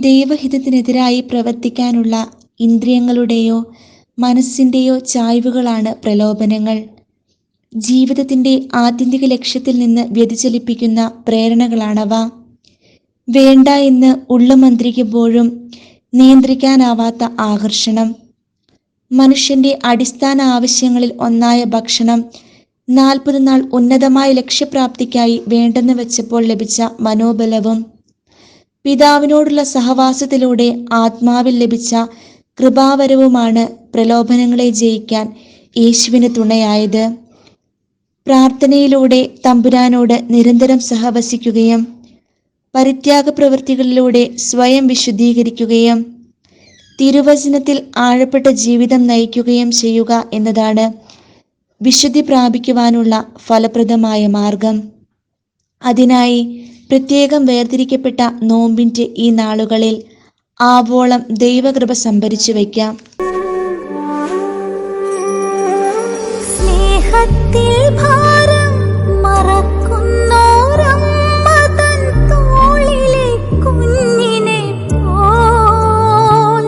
ദൈവഹിതത്തിനെതിരായി പ്രവർത്തിക്കാനുള്ള ഇന്ദ്രിയങ്ങളുടെയോ മനസ്സിന്റെയോ ചായ്വുകളാണ് പ്രലോഭനങ്ങൾ. ജീവിതത്തിന്റെ ആത്യന്തിക ലക്ഷ്യത്തിൽ നിന്ന് വ്യതിചലിപ്പിക്കുന്ന പ്രേരണകളാണവ. വേണ്ട എന്ന് ഉള്ളുമന്ത്രിക്കുമ്പോഴും നിയന്ത്രിക്കാനാവാത്ത ആകർഷണം. മനുഷ്യന്റെ അടിസ്ഥാന ആവശ്യങ്ങളിൽ ഒന്നായ ഭക്ഷണം നാൽപ്പത് നാൾ ഉന്നതമായ ലക്ഷ്യപ്രാപ്തിക്കായി വേണ്ടെന്ന് വെച്ചപ്പോൾ ലഭിച്ച മനോബലവും പിതാവിനോടുള്ള സഹവാസത്തിലൂടെ ആത്മാവിൽ ലഭിച്ച കൃപാവരവുമാണ് പ്രലോഭനങ്ങളെ ജയിക്കാൻ യേശുവിന് തുണയായത്. പ്രാർത്ഥനയിലൂടെ തമ്പുരാനോട് നിരന്തരം സഹവസിക്കുകയും പരിത്യാഗ പ്രവൃത്തികളിലൂടെ സ്വയം വിശുദ്ധീകരിക്കുകയും തിരുവചനത്തിൽ ആഴപ്പെട്ട ജീവിതം നയിക്കുകയും ചെയ്യുക എന്നതാണ് വിശുദ്ധി പ്രാപിക്കുവാനുള്ള ഫലപ്രദമായ മാർഗം. അതിനായി പ്രത്യേകം വേർതിരിക്കപ്പെട്ട നോമ്പിന്റെ ഈ നാളുകളിൽ ആവോളം ദൈവകൃപ സംഭരിച്ചു വയ്ക്കാം. സ്നേഹത്തിൽ ഭാരം മറക്കുന്നോരമ്മ തൻ കുഞ്ഞിനെ പോൽ